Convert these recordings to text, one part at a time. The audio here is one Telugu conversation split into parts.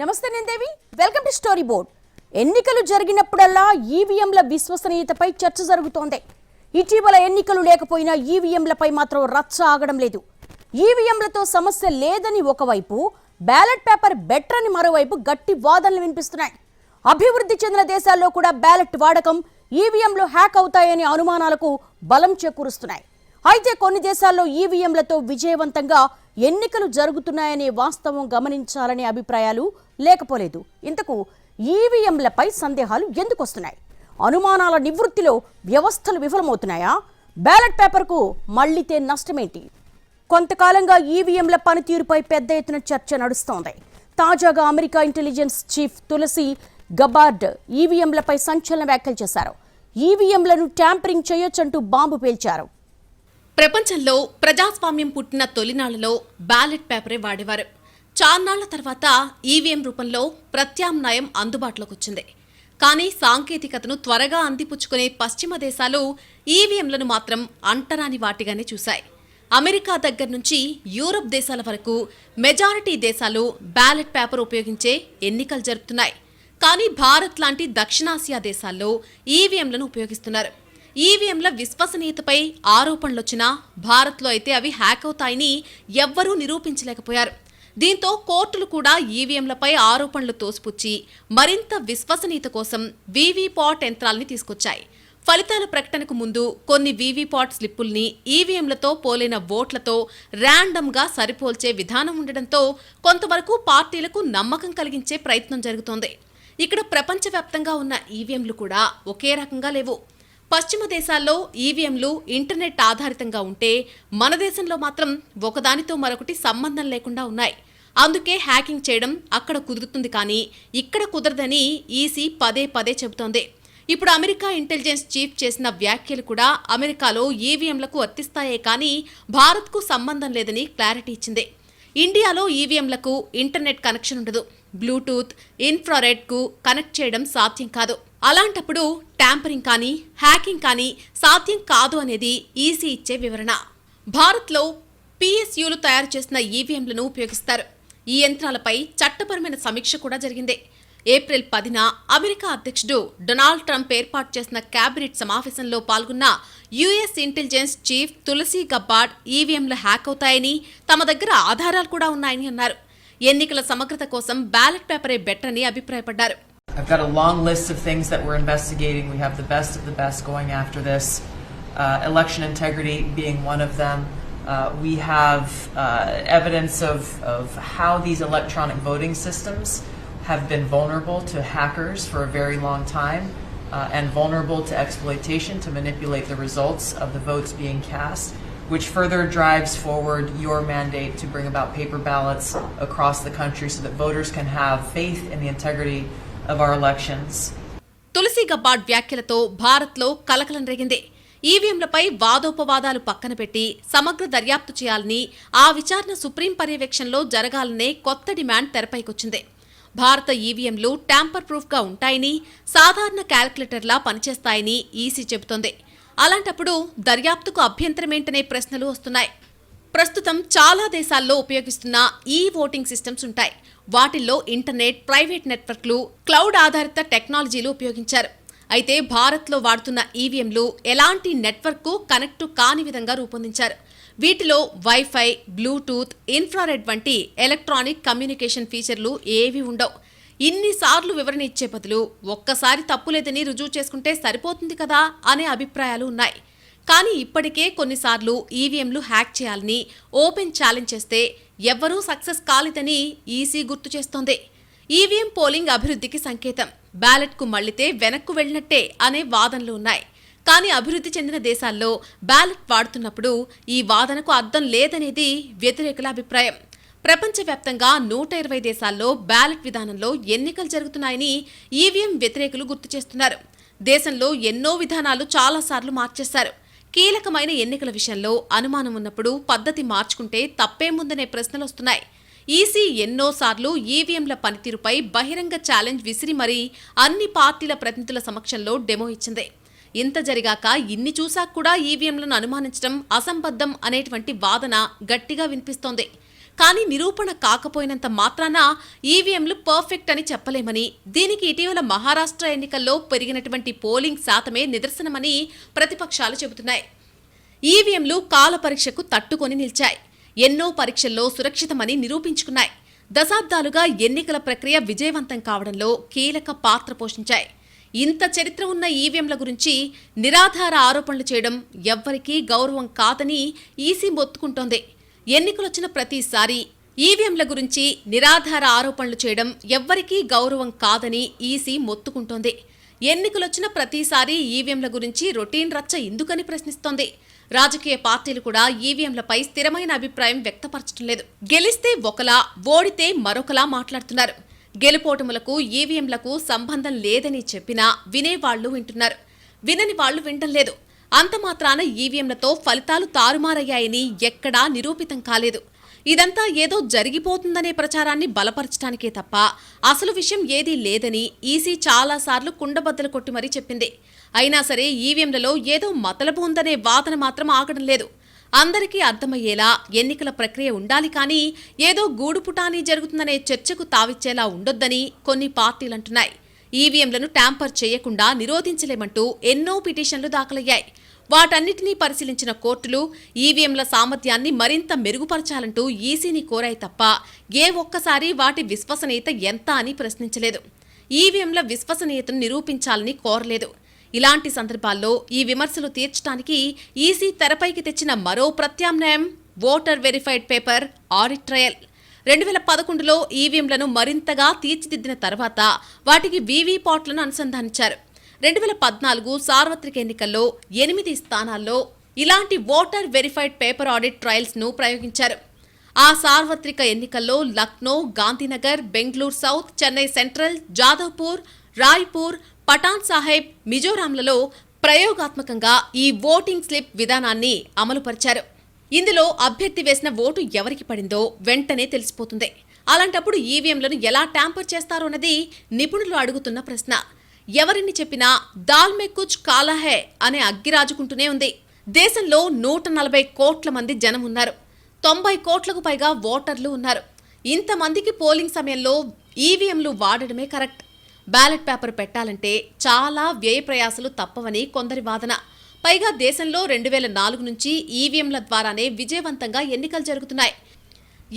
నమస్తే నేను Devi welcome to story board. ఎన్నికలు జరిగినప్పుడల్లా ఈవీఎంల విశ్వసనీయతపై చర్చ జరుగుతోంది. ఇటీవల ఎన్నికలు లేకపోయినా ఈవీఎంలపై మాత్రం రచ్చ ఆగడం లేదు. ఈవీఎంలతో సమస్య లేదని ఒకవైపు బ్యాలెట్ పేపర్ బెటర్ అని మరోవైపు గట్టి వాదనలు వినిపిస్తున్నాయి. అభివృద్ధి చెందిన దేశాల్లో కూడా బ్యాలెట్ వాడకం ఈవీఎంలు హ్యాక్ అవుతాయనే అనుమానాలకు బలం చేకూరుస్తున్నాయి. అయితే కొన్ని దేశాల్లో ఈవీఎంలతో విజయవంతంగా ఎన్నికలు జరుగుతున్నాయనే వాస్తవం గమనించాలనే అభిప్రాయాలు లేకపోలేదు. ఇంతకు ఈవీఎంలపై సందేహాలు ఎందుకు వస్తున్నాయి అనుమానాల నివృత్తిలో వ్యవస్థలు విఫలమవుతున్నాయా? బ్యాలెట్ పేపర్కు మళ్ళీతే నష్టమేంటి? కొంతకాలంగా ఈవీఎంల పనితీరుపై పెద్ద ఎత్తున చర్చ నడుస్తోంది. తాజాగా America intelligence chief Tulsi Gabbard ఈవీఎంలపై సంచలన వ్యాఖ్యలు చేశారు. ఈవీఎంలను ట్యాంపరింగ్ చేయొచ్చంటూ బాంబు పేల్చారు. ప్రపంచంలో ప్రజాస్వామ్యం పుట్టిన తొలినాళ్ళలో బ్యాలెట్ పేపరే వాడేవారు. చాన్నాళ్ళ తర్వాత ఈవీఎం రూపంలో ప్రత్యామ్నాయం అందుబాటులోకి వచ్చింది కానీ సాంకేతికతను త్వరగా అందిపుచ్చుకునే పశ్చిమ దేశాలు ఈవీఎంలను మాత్రం అంటరాని వాటిగానే చూశాయి. అమెరికా దగ్గర నుంచి యూరప్ దేశాల వరకు మెజారిటీ దేశాలు బ్యాలెట్ పేపర్ ఉపయోగించే ఎన్నికలు జరుపుతున్నాయి. కానీ భారత్ లాంటి దక్షిణాసియా దేశాల్లో ఈవీఎంలను ఉపయోగిస్తున్నారు. ఈవీఎంల విశ్వసనీయతపై ఆరోపణలొచ్చినా భారత్లో అయితే అవి హ్యాక్ అవుతాయని ఎవ్వరూ నిరూపించలేకపోయారు. దీంతో కోర్టులు కూడా ఈవీఎంలపై ఆరోపణలు తోసిపుచ్చి మరింత విశ్వసనీయత కోసం వీవీపాట్ యంత్రాల్ని తీసుకొచ్చాయి. ఫలితాల ప్రకటనకు ముందు కొన్ని వీవీపాట్ స్లిప్పుల్ని ఈవీఎంలతో పోలిన ఓట్లతో ర్యాండమ్గా సరిపోల్చే విధానం ఉండడంతో కొంతవరకు పార్టీలకు నమ్మకం కలిగించే ప్రయత్నం జరుగుతోంది. ఇక్కడ ప్రపంచవ్యాప్తంగా ఉన్న ఈవీఎంలు కూడా ఒకే రకంగా లేవు. పశ్చిమ దేశాల్లో ఈవీఎంలు ఇంటర్నెట్ ఆధారితంగా ఉంటే మన దేశంలో మాత్రం ఒకదానితో మరొకటి సంబంధం లేకుండా ఉన్నాయి. అందుకే హ్యాకింగ్ చేయడం అక్కడ కుదురుతుంది కానీ ఇక్కడ కుదరదని ఈసీ పదే పదే చెబుతోంది. ఇప్పుడు అమెరికా ఇంటెలిజెన్స్ చీఫ్ చేసిన వ్యాఖ్యలు కూడా అమెరికాలో ఈవీఎంలకు వర్తిస్తాయే కానీ భారత్కు సంబంధం లేదని క్లారిటీ ఇచ్చింది. ఇండియాలో ఈవీఎంలకు ఇంటర్నెట్ కనెక్షన్ ఉండదు. బ్లూటూత్ ఇన్ఫ్రారెడ్కు కనెక్ట్ చేయడం సాధ్యం కాదు. అలాంటప్పుడు ట్యాంపరింగ్ కానీ హ్యాకింగ్ కానీ సాధ్యం కాదు అనేది ఈసీ ఇచ్చే వివరణ. భారత్లో పిఎస్యులు తయారు చేసిన ఈవీఎంలను ఉపయోగిస్తారు. ఈ యంత్రాలపై చట్టపరమైన సమీక్ష కూడా జరిగింది. ఏప్రిల్ పదిన అమెరికా అధ్యక్షుడు డొనాల్డ్ ట్రంప్ ఏర్పాటు చేసిన కేబినెట్ సమావేశంలో పాల్గొన్న US intelligence chief Tulsi Gabbard ఈవీఎంలు హ్యాక్ అవుతాయని తమ దగ్గర ఆధారాలు కూడా ఉన్నాయని అన్నారు. ఎన్నికల సమగ్రత కోసం బ్యాలెట్ పేపరే బెటర్ అని అభిప్రాయపడ్డారు. I've got a long list of things that we're investigating. We have the best of the best going after this. Uh, election integrity being one of them. Uh, we have uh, evidence of, of how these electronic voting systems have been vulnerable to hackers for a very long time uh, and vulnerable to exploitation to manipulate the results of the votes being cast, which further drives forward your mandate to bring about paper ballots across the country so that voters can have faith in the integrity of our elections. తులసి గబ్బాడ్ వ్యాఖ్యలతో భారత్లో కలకలం రేగింది. ఈవీఎంలపై వాదోపవాదాలు పక్కన పెట్టి సమగ్ర దర్యాప్తు చేయాలని ఆ విచారణ సుప్రీం పర్యవేక్షణలో జరగాలనే కొత్త డిమాండ్ తెరపైకొచ్చింది. భారత ఈవీఎంలు ట్యాంపర్ ప్రూఫ్గా ఉంటాయని సాధారణ క్యాల్కులేటర్లా పనిచేస్తాయని ఈసీ చెబుతోంది. అలాంటప్పుడు దర్యాప్తుకు అభ్యంతరమేంటనే ప్రశ్నలు వస్తున్నాయి. ప్రస్తుతం చాలా దేశాల్లో ఉపయోగిస్తున్న ఈ ఓటింగ్ సిస్టమ్స్ ఉంటాయి. వాటిల్లో ఇంటర్నెట్ ప్రైవేట్ నెట్వర్క్లు క్లౌడ్ ఆధారిత టెక్నాలజీలు ఉపయోగించారు. అయితే భారత్లో వాడుతున్న ఈవీఎంలు ఎలాంటి నెట్వర్క్కు కనెక్ట్ కాని విధంగా రూపొందించారు. వీటిలో వైఫై బ్లూటూత్ ఇన్ఫ్రారెడ్ వంటి ఎలక్ట్రానిక్ కమ్యూనికేషన్ ఫీచర్లు ఏవి ఉండవు. ఇన్నిసార్లు వివరణ ఇచ్చే బదులు ఒక్కసారి తప్పులేదని రుజువు చేసుకుంటే సరిపోతుంది కదా అనే అభిప్రాయాలు ఉన్నాయి. కానీ ఇప్పటికే కొన్నిసార్లు ఈవీఎంలు హ్యాక్ చేయాలని ఓపెన్ ఛాలెంజ్ చేస్తే ఎవ్వరూ సక్సెస్ కాలేదని ఈసీ గుర్తు చేస్తోంది. ఈవీఎం పోలింగ్ అభివృద్ధికి సంకేతం. బ్యాలెట్కు మళ్ళితే వెనక్కు వెళ్ళినట్టే అనే వాదనలు ఉన్నాయి. కానీ అభివృద్ధి చెందిన దేశాల్లో బ్యాలెట్ వాడుతున్నప్పుడు ఈ వాదనకు అర్థం లేదనేది వ్యతిరేకుల అభిప్రాయం. ప్రపంచవ్యాప్తంగా నూట ఇరవై దేశాల్లో బ్యాలెట్ విధానంలో ఎన్నికలు జరుగుతున్నాయని ఈవీఎం వ్యతిరేకులు గుర్తు చేస్తున్నారు. దేశంలో ఎన్నో విధానాలు చాలాసార్లు మార్చేశారు. కీలకమైన ఎన్నికల విషయంలో అనుమానం ఉన్నప్పుడు పద్ధతి మార్చుకుంటే తప్పేముందనే ప్రశ్నలు వస్తున్నాయి. ఈసీ ఎన్నోసార్లు ఈవీఎంల పనితీరుపై బహిరంగ ఛాలెంజ్ విసిరి మరీ అన్ని పార్టీల ప్రతినిధుల సమక్షంలో డెమో ఇచ్చింది. ఇంత జరిగాక ఇన్ని చూశాక కూడా ఈవీఎంలను అనుమానించడం అసంబద్ధం అనేటువంటి వాదన గట్టిగా వినిపిస్తోంది. కానీ నిరూపణ కాకపోయినంత మాత్రాన ఈవీఎంలు పర్ఫెక్ట్ అని చెప్పలేమని దీనికి ఇటీవల మహారాష్ట్ర ఎన్నికల్లో పెరిగినటువంటి పోలింగ్ శాతమే నిదర్శనమని ప్రతిపక్షాలు చెబుతున్నాయి. ఈవీఎంలు కాల పరీక్షకు తట్టుకొని నిలిచాయి. ఎన్నో పరీక్షల్లో సురక్షితమని నిరూపించుకున్నాయి. దశాబ్దాలుగా ఎన్నికల ప్రక్రియ విజయవంతం కావడంలో కీలక పాత్ర పోషించాయి. ఇంత చరిత్ర ఉన్న ఈవీఎంల గురించి నిరాధార ఆరోపణలు చేయడం ఎవ్వరికీ గౌరవం కాదని ఈసీ మొత్తుకుంటోంది ఎన్నికలొచ్చిన ప్రతిసారి ఈవీఎంల గురించి నిరాధార ఆరోపణలు చేయడం ఎవ్వరికీ గౌరవం కాదని ఈసీ మొత్తుకుంటోంది. ఎన్నికలొచ్చిన ప్రతిసారి ఈవీఎంల గురించి రొటీన్ రచ్చ ఎందుకని ప్రశ్నిస్తోంది? రాజకీయ పార్టీలు కూడా ఈవీఎంలపై స్థిరమైన అభిప్రాయం వ్యక్తపరచడం లేదు. గెలిస్తే ఒకలా ఓడితే మరొకలా మాట్లాడుతున్నారు. గెలుపోటములకు ఈవీఎంలకు సంబంధం లేదని చెప్పినా వినేవాళ్ళు వింటున్నారు. వినని వాళ్ళు వినడం లేదు. అంత మాత్రాన ఈవీఎంలతో ఫలితాలు తారుమారయ్యాయని ఎక్కడా నిరూపితం కాలేదు. ఇదంతా ఏదో జరిగిపోతుందనే ప్రచారాన్ని బలపరచడానికే తప్ప అసలు విషయం ఏదీ లేదని ఈసీ చాలాసార్లు కుండబద్దలు కొట్టి మరీ చెప్పింది. అయినా సరే ఈవీఎంలలో ఏదో మతలబు ఉందనే వాదన మాత్రం ఆగడం లేదు. అందరికీ అర్థమయ్యేలా ఎన్నికల ప్రక్రియ ఉండాలి కానీ ఏదో గూడుపుటానీ జరుగుతుందనే చర్చకు తావిచ్చేలా ఉండొద్దని కొన్ని పార్టీలంటున్నాయి. ఈవీఎంలను ట్యాంపర్ చేయకుండా నిరోధించలేమంటూ ఎన్నో పిటిషన్లు దాఖలయ్యాయి. వాటన్నిటినీ పరిశీలించిన కోర్టులు ఈవీఎంల సామర్థ్యాన్ని మరింత మెరుగుపరచాలంటూ ఈసీని కోరాయి తప్ప ఏ ఒక్కసారి వాటి విశ్వసనీయత ఎంత అని ప్రశ్నించలేదు. ఈవీఎంల విశ్వసనీయతను నిరూపించాలని కోరలేదు. ఇలాంటి సందర్భాల్లో ఈ విమర్శలు తీర్చడానికి ఈసీ తెరపైకి తెచ్చిన మరో ప్రత్యామ్నాయం voter verified paper audit trail. రెండు వేల పదకొండులో ఈవీఎంలను మరింతగా తీర్చిదిద్దిన తర్వాత వాటికి వీవీపాట్లను అనుసంధానించారు. రెండు వేల పద్నాలుగు సార్వత్రిక ఎన్నికల్లో ఎనిమిది స్థానాల్లో ఇలాంటి ఓటర్ వెరిఫైడ్ పేపర్ ఆడిట్ ట్రయల్స్ను ప్రయోగించారు. ఆ సార్వత్రిక ఎన్నికల్లో లక్నో గాంధీనగర్ బెంగళూరు సౌత్ చెన్నై సెంట్రల్ జాదవ్పూర్ రాయ్పూర్ పటాన్ సాహెబ్ మిజోరాంలలో ప్రయోగాత్మకంగా ఈ ఓటింగ్ స్లిప్ విధానాన్ని అమలుపరిచారు. ఇందులో అభ్యర్థి వేసిన ఓటు ఎవరికి పడిందో వెంటనే తెలిసిపోతుంది. అలాంటప్పుడు ఈవీఎంలను ఎలా ట్యాంపర్ చేస్తారోన్నది నిపుణులు అడుగుతున్న ప్రశ్న. ఎవరిని చెప్పినా దాల్ మే కుచ్ కాలా హే అనే అగ్గిరాజుకుంటూనే ఉంది. దేశంలో నూట నలభై కోట్ల మంది జనం ఉన్నారు. తొంభై కోట్లకు పైగా ఓటర్లు ఉన్నారు. ఇంతమందికి పోలింగ్ సమయంలో ఈవీఎంలు వాడడమే కరెక్ట్. బ్యాలెట్ పేపర్ పెట్టాలంటే చాలా వ్యయ ప్రయాసలు తప్పవని కొందరి వాదన. పైగా దేశంలో రెండు వేల నాలుగు నుంచి ఈవీఎంల ద్వారానే విజయవంతంగా ఎన్నికలు జరుగుతున్నాయి.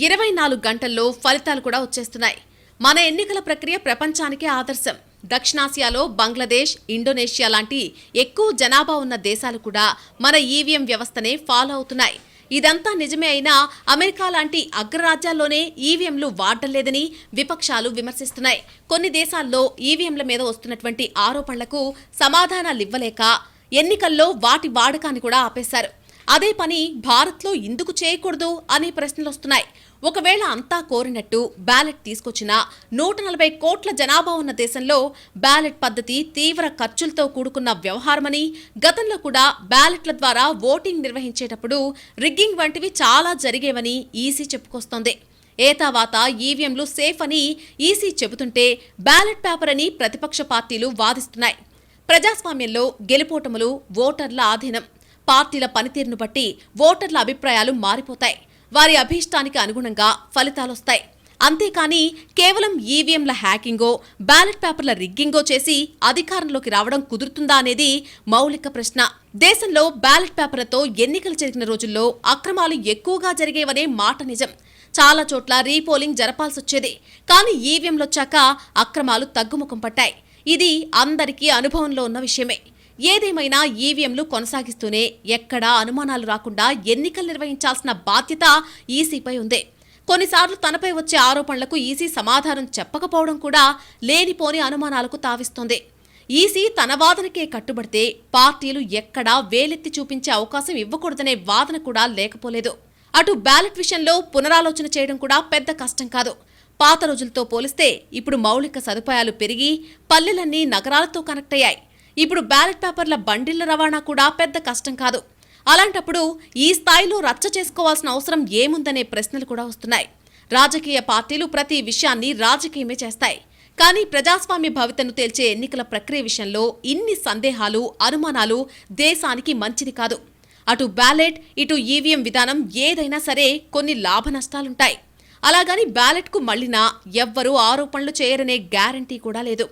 ఇరవై నాలుగు గంటల్లో ఫలితాలు కూడా వచ్చేస్తున్నాయి. మన ఎన్నికల ప్రక్రియ ప్రపంచానికే ఆదర్శం. దక్షిణాసియాలో బంగ్లాదేశ్ ఇండోనేషియా లాంటి ఎక్కువ జనాభా ఉన్న దేశాలు కూడా మన ఈవీఎం వ్యవస్థనే ఫాలో అవుతున్నాయి. ఇదంతా నిజమే అయినా అమెరికా లాంటి అగ్రరాజ్యాల్లోనే ఈవీఎంలు వాడడం లేదని విపక్షాలు విమర్శిస్తున్నాయి. కొన్ని దేశాల్లో ఈవీఎంల మీద వస్తున్నటువంటి ఆరోపణలకు సమాధానాలివ్వలేక ఎన్నికల్లో వాటి వాడకాన్ని కూడా ఆపేశారు. అదే పని భారత్లో ఎందుకు చేయకూడదు అనే ప్రశ్నలు వస్తున్నాయి. ఒకవేళ అంతా కోరినట్టు బ్యాలెట్ తీసుకొచ్చిన నూట నలభై కోట్ల జనాభా ఉన్న దేశంలో బ్యాలెట్ పద్ధతి తీవ్ర ఖర్చులతో కూడుకున్న వ్యవహారమని గతంలో కూడా బ్యాలెట్ల ద్వారా ఓటింగ్ నిర్వహించేటప్పుడు రిగ్గింగ్ వంటివి చాలా జరిగేవని ఈసీ చెప్పుకొస్తోంది. ఏతావాత ఈవీఎంలు సేఫ్ అని ఈసీ చెబుతుంటే బ్యాలెట్ పేపర్ అని ప్రతిపక్ష పార్టీలు వాదిస్తున్నాయి. ప్రజాస్వామ్యంలో గెలుపోటములు ఓటర్ల ఆధీనం. పార్టీల పనితీరును బట్టి ఓటర్ల అభిప్రాయాలు మారిపోతాయి. వారి అభీష్టానికి అనుగుణంగా ఫలితాలొస్తాయి అంతేకాని కేవలం ఈవీఎంల హ్యాకింగో బ్యాలెట్ పేపర్ల రిగ్గింగో చేసి అధికారంలోకి రావడం కుదురుతుందా అనేది మౌలిక ప్రశ్న. దేశంలో బ్యాలెట్ పేపర్లతో ఎన్నికలు జరిగిన రోజుల్లో అక్రమాలు ఎక్కువగా జరిగేవనే మాట నిజం. చాలా చోట్ల రీపోలింగ్ జరపాల్సొచ్చేది కానీ ఈవీఎంలొచ్చాక అక్రమాలు తగ్గుముఖం పట్టాయి. ఇది అందరికీ అనుభవంలో ఉన్న విషయమే. ఏదేమైనా ఈవీఎంలు కొనసాగిస్తూనే ఎక్కడా అనుమానాలు రాకుండా ఎన్నికలు నిర్వహించాల్సిన బాధ్యత ఈసీపై ఉంది. కొన్నిసార్లు తనపై వచ్చే ఆరోపణలకు ఈసీ సమాధానం చెప్పకపోవడం కూడా లేనిపోని అనుమానాలకు తావిస్తోంది. ఈసీ తన వాదనకే కట్టుబడితే పార్టీలు ఎక్కడా వేలెత్తి చూపించే అవకాశం ఇవ్వకూడదనే వాదన కూడా లేకపోలేదు. అటు బ్యాలెట్ విషయంలో పునరాలోచన చేయడం కూడా పెద్ద కష్టం కాదు. పాత రోజులతో పోలిస్తే ఇప్పుడు మౌలిక సదుపాయాలు పెరిగి పల్లెలన్నీ నగరాలతో కనెక్ట్ అయ్యాయి. ఇప్పుడు బ్యాలెట్ పేపర్ల బండిళ్ళ రవాణా కూడా పెద్ద కష్టం కాదు. అలాంటప్పుడు ఈ స్థాయిలో రచ్చ చేసుకోవాల్సిన అవసరం ఏముందనే ప్రశ్నలు కూడా వస్తున్నాయి. రాజకీయ పార్టీలు ప్రతి విషయాన్ని రాజకీయమే చేస్తాయి. కానీ ప్రజాస్వామ్య భవితను తేల్చే ఎన్నికల ప్రక్రియ విషయంలో ఇన్ని సందేహాలు అనుమానాలు దేశానికి మంచిది కాదు. అటు బ్యాలెట్ ఇటు ఈవీఎం విధానం ఏదైనా సరే కొన్ని లాభ నష్టాలుంటాయి. అలాగని బ్యాలెట్కు మళ్ళినా ఎవ్వరూ ఆరోపణలు చేయరనే గ్యారంటీ కూడా లేదు.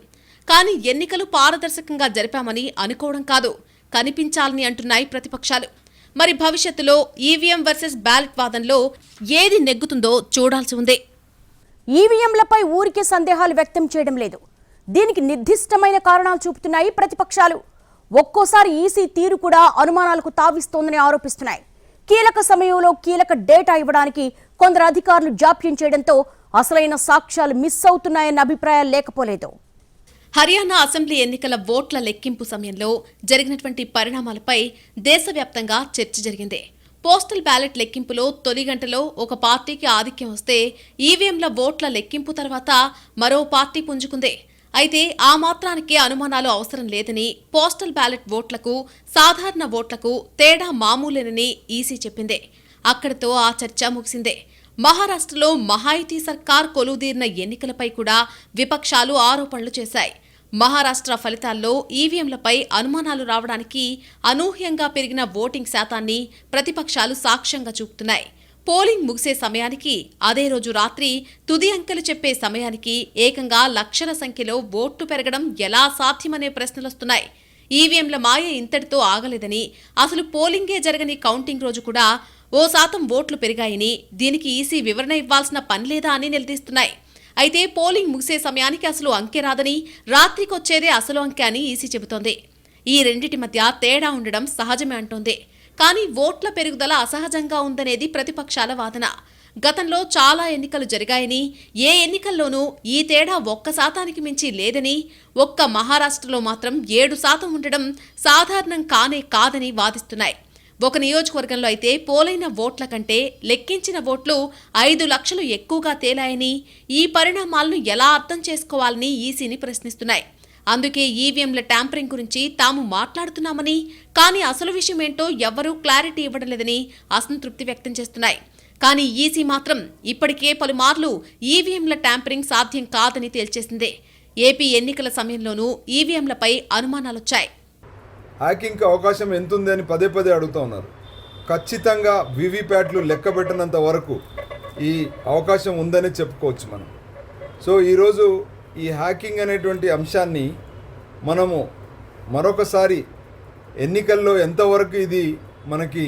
కానీ ఎన్నికలు పారదర్శకంగా జరిపామని అనుకోవడం కాదు. కనిపించాలని అంటున్నాయి ప్రతిపక్షాలు. మరి భవిష్యత్తులో ఈవీఎం వర్సెస్ బ్యాలెట్ వాదనలో ఏది నెగ్గుతుందో చూడాల్సి ఉంది. ఈవీఎంలపై ఊరికే సందేహాలు వ్యక్తం చేయడం లేదు. దీనికి నిర్దిష్టమైన కారణాలు చూపుతున్నాయి ప్రతిపక్షాలు. ఒక్కోసారి ఈసీ తీరు కూడా అనుమానాలకు తావిస్తోందని ఆరోపిస్తున్నాయి. కీలక సమయంలో కీలక డేటా ఇవ్వడానికి కొందరు అధికారులు జాప్యం చేయడంతో అసలైన సాక్ష్యాలు మిస్ అవుతున్నాయన్న అభిప్రాయాలు లేకపోలేదు. హర్యానా అసెంబ్లీ ఎన్నికల ఓట్ల లెక్కింపు సమయంలో జరిగినటువంటి పరిణామాలపై దేశవ్యాప్తంగా చర్చ జరిగింది. పోస్టల్ బ్యాలెట్ లెక్కింపులో తొలి గంటలో ఒక పార్టీకి ఆధిక్యం వస్తే ఈవీఎంల ఓట్ల లెక్కింపు తర్వాత మరో పార్టీ పుంజుకుంది. అయితే ఆ మాత్రానికి అనుమానాలు అవసరం లేదని పోస్టల్ బ్యాలెట్ ఓట్లకు సాధారణ ఓట్లకు తేడా మామూలేనని ఈసీ చెప్పింది. అక్కడితో ఆ చర్చ ముగిసిందే. మహారాష్ట్రలో మహాయుతి సర్కార్ కొలువుదీరిన ఎన్నికలపై కూడా విపక్షాలు ఆరోపణలు చేశాయి. మహారాష్ట్ర ఫలితాల్లో ఈవీఎంలపై అనుమానాలు రావడానికి అనూహ్యంగా పెరిగిన ఓటింగ్ శాతాన్ని ప్రతిపక్షాలు సాక్ష్యంగా చూపుతున్నాయి. పోలింగ్ ముగిసే సమయానికి అదే రోజు రాత్రి తుది అంకెలు చెప్పే సమయానికి ఏకంగా లక్షల సంఖ్యలో ఓట్లు పెరగడం ఎలా సాధ్యమనే ప్రశ్నలొస్తున్నాయి ఈవీఎంల మాయ ఇంతటితో ఆగలేదని అసలు పోలింగే జరగని కౌంటింగ్ రోజు కూడా ఓ శాతం ఓట్లు పెరిగాయని దీనికి ఈసీ వివరణ ఇవ్వాల్సిన పని లేదా అని నిలదీస్తున్నాయి. అయితే పోలింగ్ ముగిసే సమయానికి అసలు అంకె రాదని రాత్రికొచ్చేదే అసలు అంకె అని ఈసీ చెబుతోంది. ఈ రెండిటి మధ్య తేడా ఉండడం సహజమే అంటోంది. కానీ ఓట్ల పెరుగుదల అసహజంగా ఉందనేది ప్రతిపక్షాల వాదన. గతంలో చాలా ఎన్నికలు జరిగాయని ఏ ఎన్నికల్లోనూ ఈ తేడా ఒక్క శాతానికి మించి లేదని ఒక్క మహారాష్ట్రలో మాత్రం ఏడు శాతం ఉండడం సాధారణం కానే కాదని వాదిస్తున్నాయి. ఒక నియోజకవర్గంలో అయితే పోలైన ఓట్ల కంటే లెక్కించిన ఓట్లు ఐదు లక్షలు ఎక్కువగా తేలాయని ఈ పరిణామాలను ఎలా అర్థం చేసుకోవాలని ఈసీని ప్రశ్నిస్తున్నాయి. అందుకే ఈవీఎంల ట్యాంపరింగ్ గురించి తాము మాట్లాడుతున్నామని కానీ అసలు విషయం ఏంటో ఎవ్వరూ క్లారిటీ ఇవ్వడం లేదని అసంతృప్తి వ్యక్తం చేస్తున్నాయి. కానీ ఈసీ మాత్రం ఇప్పటికే పలుమార్లు ఈవీఎంల ట్యాంపరింగ్ సాధ్యం కాదని తేల్చేసిందే. ఏపీ ఎన్నికల సమయంలోనూ ఈవీఎంలపై అనుమానాలొచ్చాయి. హ్యాకింగ్కి అవకాశం ఎంత ఉంది అని పదే పదే అడుగుతూ ఉన్నారు. ఖచ్చితంగా వివిప్యాట్లు లెక్క పెట్టినంత వరకు ఈ అవకాశం ఉందని చెప్పుకోవచ్చు మనం. సో ఈరోజు ఈ హ్యాకింగ్ అనేటువంటి అంశాన్ని మనము మరొకసారి ఎన్నికల్లో ఎంతవరకు ఇది మనకి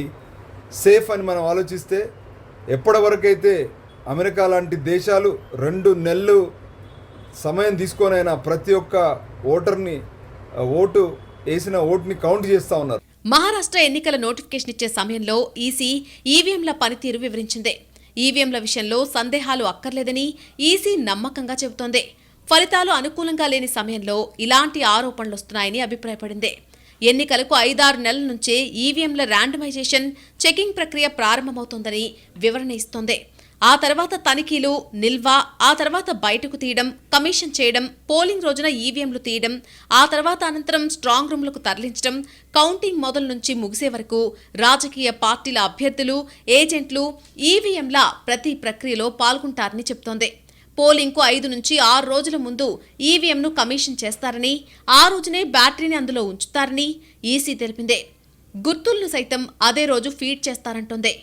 సేఫ్ అని మనం ఆలోచిస్తే ఎప్పటివరకైతే అమెరికా లాంటి దేశాలు రెండు నెలలు సమయం తీసుకొనైనా ప్రతి ఒక్క ఓటర్ని ఓటు వేసిన ఓటుని కౌంట్ చేస్తా ఉన్నారు. మహారాష్ట్ర ఎన్నికల నోటిఫికేషన్ ఇచ్చే సమయంలో ఈసీ ఈవీఎంల పనితీరు వివరించింది. ఈవీఎంల విషయంలో సందేహాలు అక్కర్లేదని ఈసీ నమ్మకంగా చెబుతోంది. ఫలితాలు అనుకూలంగా లేని సమయంలో ఇలాంటి ఆరోపణలు వస్తున్నాయని అభిప్రాయపడింది. ఎన్నికలకు ఐదారు నెలల నుంచే ఈవీఎంల ర్యాండమైజేషన్ చెకింగ్ ప్రక్రియ ప్రారంభమవుతోందని వివరణ ఇస్తోంది. ఆ తర్వాత తనిఖీలు నిల్వ ఆ తర్వాత బయటకు తీయడం కమిషన్ చేయడం పోలింగ్ రోజున ఈవీఎంలు తీయడం ఆ తర్వాత అనంతరం స్ట్రాంగ్ రూమ్లకు తరలించడం కౌంటింగ్ మొదలు నుంచి ముగిసే వరకు రాజకీయ పార్టీల అభ్యర్థులు ఏజెంట్లు ఈవీఎంల ప్రతి ప్రక్రియలో పాల్గొంటారని చెబుతోంది. పోలింగ్కు ఐదు నుంచి ఆరు రోజుల ముందు ఈవీఎంను కమిషన్ చేస్తారని ఆ రోజునే బ్యాటరీని అందులో ఉంచుతారని ఈసీ తెలిపిందే. గుర్తులను సైతం అదే రోజు ఫీడ్ చేస్తారంటోంది.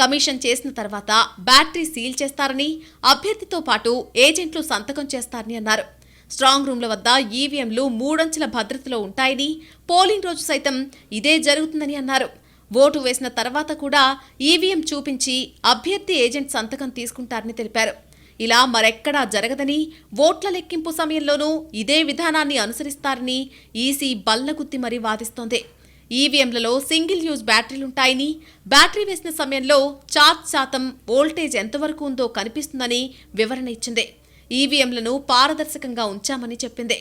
కమిషన్ చేసిన తర్వాత బ్యాటరీ సీల్ చేస్తారని అభ్యర్థితో పాటు ఏజెంట్లు సంతకం చేస్తారని అన్నారు. స్ట్రాంగ్ రూమ్ల వద్ద ఈవీఎంలు మూడంచెల భద్రతలో ఉంటాయని పోలింగ్ రోజు సైతం ఇదే జరుగుతుందని అన్నారు. ఓటు వేసిన తర్వాత కూడా ఈవీఎం చూపించి అభ్యర్థి ఏజెంట్ సంతకం తీసుకుంటారని తెలిపారు. ఇలా మరెక్కడా జరగదని ఓట్ల లెక్కింపు సమయంలోనూ ఇదే విధానాన్ని అనుసరిస్తారని ఈసీ బల్లగుత్తి మరీ వాదిస్తోంది. ఈవీఎంలలో సింగిల్ యూజ్ బ్యాటరీలుంటాయని. బ్యాటరీ వేసిన సమయంలో ఛార్జ్ శాతం వోల్టేజ్ ఎంతవరకు ఉందో కనిపిస్తుందని వివరణ ఇచ్చింది. ఈవీఎంలను పారదర్శకంగా ఉంచామని చెప్పింది.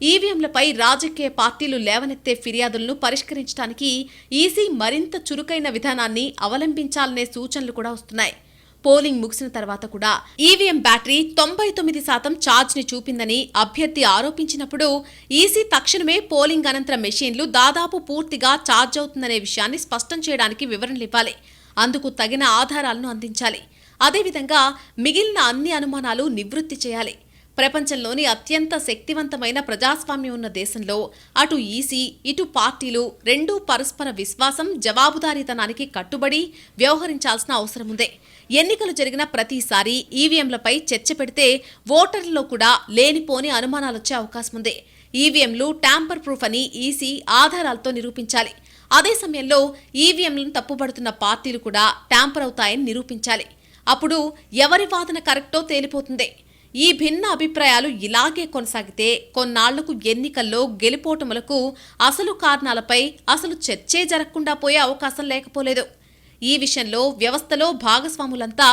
ఈవీఎంలపై రాజకీయ పార్టీలు లేవనెత్తే ఫిర్యాదులను పరిష్కరించడానికి ఈసీ మరింత చురుకైన విధానాన్ని అవలంబించాలనే సూచనలు కూడా వస్తున్నాయి. పోలింగ్ ముగిసిన తర్వాత కూడా ఈవీఎం బ్యాటరీ తొంభై తొమ్మిది శాతం ఛార్జ్ని చూపిందని అభ్యర్థి ఆరోపించినప్పుడు ఈసీ తక్షణమే పోలింగ్ అనంతర మెషీన్లు దాదాపు పూర్తిగా ఛార్జ్ అవుతుందనే విషయాన్ని స్పష్టం చేయడానికి వివరణలు ఇవ్వాలి. అందుకు తగిన ఆధారాలను అందించాలి. అదేవిధంగా మిగిలిన అన్ని అనుమానాలు నివృత్తి చేయాలి. ప్రపంచంలోని అత్యంత శక్తివంతమైన ప్రజాస్వామ్యం ఉన్న దేశంలో అటు ఈసీ ఇటు పార్టీలు రెండూ పరస్పర విశ్వాసం జవాబుదారీతనానికి కట్టుబడి వ్యవహరించాల్సిన అవసరం ఉంది. ఎన్నికలు జరిగిన ప్రతిసారి ఈవీఎంలపై చర్చ పెడితే ఓటర్లలో కూడా లేనిపోని అనుమానాలొచ్చే అవకాశం ఉంది. ఈవీఎంలు ట్యాంపర్ ప్రూఫ్ అని ఈసీ ఆధారాలతో నిరూపించాలి. అదే సమయంలో ఈవీఎంలను తప్పుబడుతున్న పార్టీలు కూడా ట్యాంపర్ అవుతాయని నిరూపించాలి. అప్పుడు ఎవరి వాదన కరెక్టో తేలిపోతుంది. ఈ భిన్న అభిప్రాయాలు ఇలాగే కొనసాగితే కొన్నాళ్ళకు ఎన్నికల్లో గెలుపోటములకు అసలు కారణాలపై అసలు చర్చే జరగకుండా పోయే అవకాశం లేకపోలేదు. ఈ విషయంలో వ్యవస్థలో భాగస్వాములంతా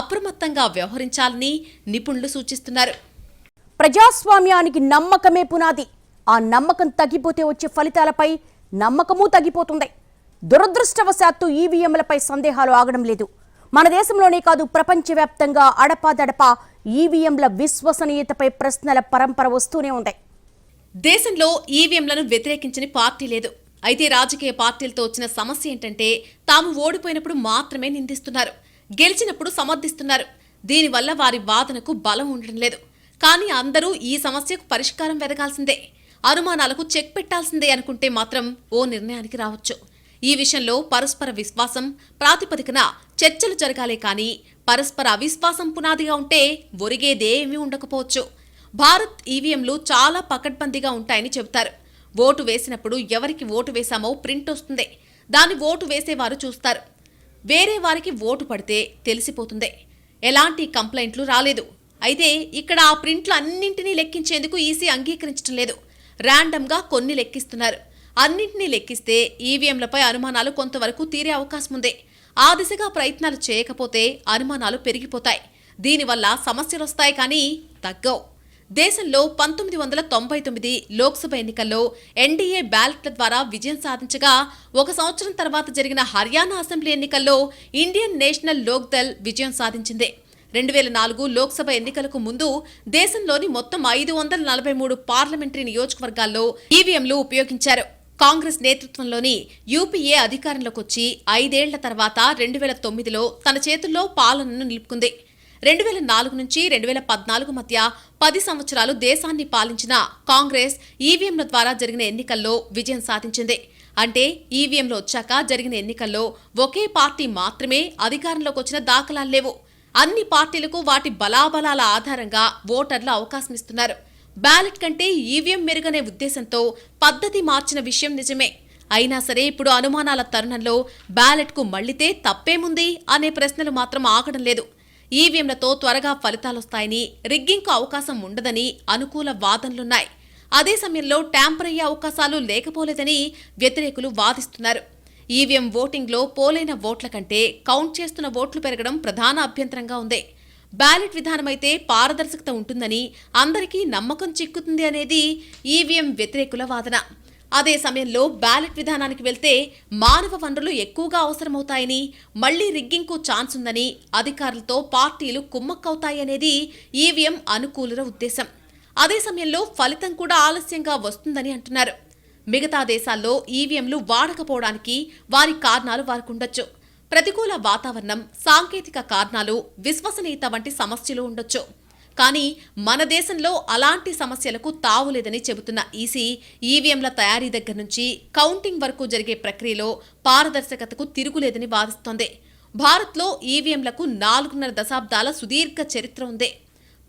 అప్రమత్తంగా వ్యవహరించాలని నిపుణులు సూచిస్తున్నారు. ప్రజాస్వామ్యానికి నమ్మకమే పునాది. ఆ నమ్మకం తగ్గిపోతే వచ్చే ఫలితాలపై నమ్మకమూ తగ్గిపోతుంది. దురదృష్టవశాత్తు ఈవీఎంలపై సందేహాలు ఆగడం లేదు. మన దేశంలోనే కాదు ప్రపంచవ్యాప్తంగా అడపాదడపా ఈవీఎంల విశ్వసనీయతపై ప్రశ్నల పరంపర వస్తూనే ఉంది. దేశంలో ఈవీఎంలను వ్యతిరేకించని పార్టీ లేదు. అయితే రాజకీయ పార్టీలతో వచ్చిన సమస్య ఏంటంటే తాము ఓడిపోయినప్పుడు మాత్రమే నిందిస్తున్నారు. గెలిచినప్పుడు సమర్థిస్తున్నారు. దీనివల్ల వారి వాదనకు బలం ఉండడం లేదు. కానీ అందరూ ఈ సమస్యకు పరిష్కారం వెదగాల్సిందే. అనుమానాలకు చెక్ పెట్టాల్సిందే అనుకుంటే మాత్రం ఓ నిర్ణయానికి రావచ్చు. ఈ విషయంలో పరస్పర విశ్వాసం ప్రాతిపదికన చర్చలు జరగాలే కానీ పరస్పర అవిశ్వాసం పునాదిగా ఉంటే ఒరిగేదేమీ ఉండకపోవచ్చు. భారత్ ఈవీఎంలు చాలా పకడ్బందీగా ఉంటాయని చెబుతారు. ఓటు వేసినప్పుడు ఎవరికి ఓటు వేశామో ప్రింట్ వస్తుంది. దాన్ని ఓటు వేసేవారు చూస్తారు. వేరే వారికి ఓటు పడితే తెలిసిపోతుంది. ఎలాంటి కంప్లైంట్లు రాలేదు. అయితే ఇక్కడ ఆ ప్రింట్లు అన్నింటినీ లెక్కించేందుకు ఈసీ అంగీకరించడం లేదు. ర్యాండమ్గా కొన్ని లెక్కిస్తున్నారు. అన్నింటినీ లెక్కిస్తే ఈవీఎంలపై అనుమానాలు కొంతవరకు తీరే అవకాశం ఉంది ఆ దిశగా ప్రయత్నాలు చేయకపోతే అనుమానాలు పెరిగిపోతాయి. దీనివల్ల సమస్యలొస్తాయి కానీ తగ్గవు. దేశంలో పంతొమ్మిది వందల తొంభై తొమ్మిది లోక్సభ ఎన్నికల్లో ఎన్డీఏ బ్యాలెట్ల ద్వారా విజయం సాధించగా ఒక సంవత్సరం తర్వాత జరిగిన హర్యానా అసెంబ్లీ ఎన్నికల్లో ఇండియన్ నేషనల్ లోక్దల్ విజయం సాధించింది. రెండు వేల నాలుగు లోక్సభ ఎన్నికలకు ముందు దేశంలోని మొత్తం ఐదు వందల నలభై మూడు పార్లమెంటరీ నియోజకవర్గాల్లో ఈవీఎంలు ఉపయోగించారు. కాంగ్రెస్ నేతృత్వంలోని యూపీఏ అధికారంలోకి వచ్చి ఐదేళ్ళ తర్వాత రెండు వేల తొమ్మిదిలో తన చేతుల్లో పాలనను నిలుపుకుంది. రెండు వేల నాలుగు నుంచి రెండు వేల పద్నాలుగు మధ్య పది సంవత్సరాలు దేశాన్ని పాలించిన కాంగ్రెస్ ఈవీఎంల ద్వారా జరిగిన ఎన్నికల్లో విజయం సాధించింది. అంటే ఈవీఎంలు వచ్చాక జరిగిన ఎన్నికల్లో ఒకే పార్టీ మాత్రమే అధికారంలోకి వచ్చిన దాఖలాలు లేవు. అన్ని పార్టీలకు వాటి బలాబలాల ఆధారంగా ఓటర్లు అవకాశం ఇస్తున్నారు. బ్యాలెట్ కంటే ఈవీఎం మెరుగనే ఉద్దేశంతో పద్ధతి మార్చిన విషయం నిజమే. అయినా సరే ఇప్పుడు అనుమానాల తరుణంలో బ్యాలెట్కు మళ్ళితే తప్పేముంది అనే ప్రశ్నలు మాత్రం ఆగడం లేదు. ఈవీఎంలతో త్వరగా ఫలితాలొస్తాయని రిగ్గింగ్కు అవకాశం ఉండదని అనుకూల వాదనలున్నాయి. అదే సమయంలో ట్యాంపర్ అయ్యే అవకాశాలు లేకపోలేదని వ్యతిరేకులు వాదిస్తున్నారు. ఈవీఎం ఓటింగ్లో పోలైన ఓట్ల కంటే కౌంట్ చేస్తున్న ఓట్లు పెరగడం ప్రధాన అభ్యంతరంగా ఉంది. బ్యాలెట్ విధానమైతే పారదర్శకత ఉంటుందని అందరికీ నమ్మకం చిక్కుతుంది అనేది ఈవీఎం వ్యతిరేకుల వాదన. అదే సమయంలో బ్యాలెట్ విధానానికి వెళ్తే మానవ వనరులు ఎక్కువగా అవసరమవుతాయని మళ్ళీ రిగ్గింగ్కు ఛాన్స్ ఉందని అధికారులతో పార్టీలు కుమ్మక్కవుతాయి అనేది ఈవీఎం అనుకూలుల ఉద్దేశం. అదే సమయంలో ఫలితం కూడా ఆలస్యంగా వస్తుందని అంటున్నారు. మిగతా దేశాల్లో ఈవీఎంలు వాడకపోవడానికి వారి కారణాలు వారికి ఉండొచ్చు ప్రతికూల వాతావరణం సాంకేతిక కారణాలు విశ్వసనీయత వంటి సమస్యలు ఉండొచ్చు. కానీ మన దేశంలో అలాంటి సమస్యలకు తావులేదని చెబుతున్న ఈసీ ఈవీఎంల తయారీ దగ్గర నుంచి కౌంటింగ్ వరకు జరిగే ప్రక్రియలో పారదర్శకతకు తిరుగులేదని వాదిస్తోంది. భారత్లో ఈవీఎంలకు నాలుగున్నర దశాబ్దాల సుదీర్ఘ చరిత్ర ఉంది.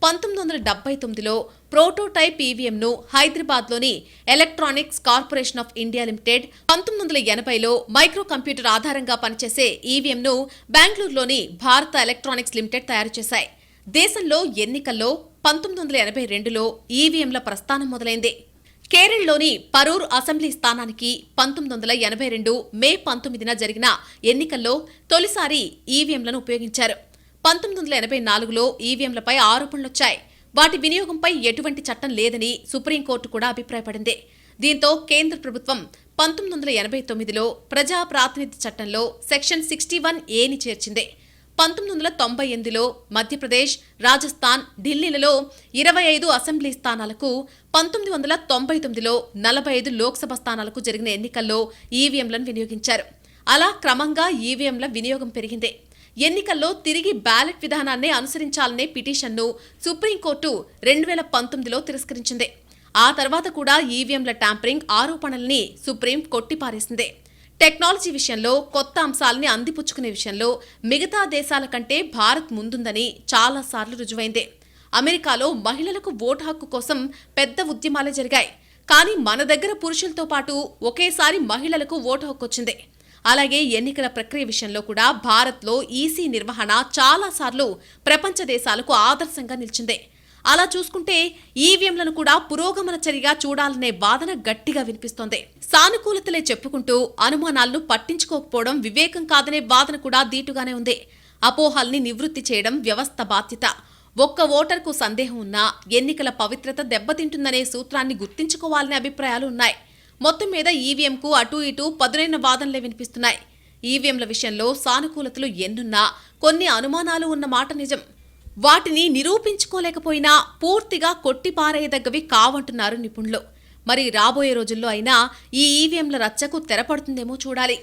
పంతొమ్మిది వందల డెబ్బై తొమ్మిదిలో ప్రోటోటైప్ ఈవీఎంను హైదరాబాద్లోని electronics corporation of India limited పంతొమ్మిది వందల ఎనభైలో మైక్రో కంప్యూటర్ ఆధారంగా పనిచేసే ఈవీఎంను బెంగళూరులోని భారత ఎలక్ట్రానిక్స్ లిమిటెడ్ తయారు చేశాయి. దేశంలో ఎన్నికల్లో పంతొమ్మిది వందల ఎనభై రెండులో ఈవీఎంల ప్రస్థానం మొదలైంది. కేరళలోని పరూర్ అసెంబ్లీ స్థానానికి పంతొమ్మిది వందల ఎనభై రెండు మే పంతొమ్మిదిన జరిగిన ఎన్నికల్లో తొలిసారి ఈవీఎంలను ఉపయోగించారు. పంతొమ్మిది వందల ఎనభై నాలుగులో ఈవీఎంలపై ఆరోపణలొచ్చాయి. వాటి వినియోగంపై ఎటువంటి చట్టం లేదని సుప్రీంకోర్టు కూడా అభిప్రాయపడింది. దీంతో కేంద్ర ప్రభుత్వం పంతొమ్మిది వందల ఎనభై తొమ్మిదిలో ప్రజా ప్రాతినిధ్య చట్టంలో సెక్షన్ సిక్స్టీ వన్ ఏని చేర్చింది. పంతొమ్మిది వందల తొంభై ఎనిమిదిలో మధ్యప్రదేశ్ రాజస్థాన్ ఢిల్లీలలో ఇరవై ఐదు అసెంబ్లీ స్థానాలకు పంతొమ్మిది వందల తొంభై తొమ్మిదిలో నలభై ఐదు లోక్సభ స్థానాలకు జరిగిన ఎన్నికల్లో ఈవీఎంలను వినియోగించారు. అలా క్రమంగా ఈవీఎంల వినియోగం పెరిగింది. ఎన్నికల్లో తిరిగి బ్యాలెట్ విధానాన్నే అనుసరించాలనే పిటిషన్ను సుప్రీంకోర్టు రెండు వేల పంతొమ్మిదిలో తిరస్కరించింది. ఆ తర్వాత కూడా ఈవీఎంల ట్యాంపరింగ్ ఆరోపణల్ని సుప్రీం కొట్టిపారేసింది. టెక్నాలజీ విషయంలో కొత్త అంశాలని అందిపుచ్చుకునే విషయంలో మిగతా దేశాల కంటే భారత్ ముందుందని చాలాసార్లు రుజువైంది. అమెరికాలో మహిళలకు ఓటు హక్కు కోసం పెద్ద ఉద్యమాలే జరిగాయి. కానీ మన దగ్గర పురుషులతో పాటు ఒకేసారి మహిళలకు ఓటు హక్కు వచ్చింది. అలాగే ఎన్నికల ప్రక్రియ విషయంలో కూడా భారత్లో ఈసీ నిర్వహణ చాలాసార్లు ప్రపంచ దేశాలకు ఆదర్శంగా నిలిచింది. అలా చూసుకుంటే ఈవీఎంలను కూడా పురోగమన చర్యగా చూడాలనే వాదన గట్టిగా వినిపిస్తోంది. సానుకూలతలే చెప్పుకుంటూ అనుమానాలను పట్టించుకోకపోవడం వివేకం కాదనే వాదన కూడా దీటుగానే ఉంది. అపోహల్ని నివృత్తి చేయడం వ్యవస్థ బాధ్యత. ఒక్క ఓటర్కు సందేహం ఉన్నా ఎన్నికల పవిత్రత దెబ్బతింటుందనే సూత్రాన్ని గుర్తించుకోవాలనే అభిప్రాయాలు ఉన్నాయి. మొత్తం మీద ఈవీఎంకు అటు ఇటు పదునైన వాదనలే వినిపిస్తున్నాయి. ఈవీఎంల విషయంలో సానుకూలతలు ఎన్నున్నా కొన్ని అనుమానాలు ఉన్న మాట నిజం. వాటిని నిరూపించుకోలేకపోయినా పూర్తిగా కొట్టిపారేయదగ్గవి కావంటున్నారు నిపుణులు. మరి రాబోయే రోజుల్లో అయినా ఈ ఈవీఎంల రచ్చకు తెరపడుతుందేమో చూడాలి.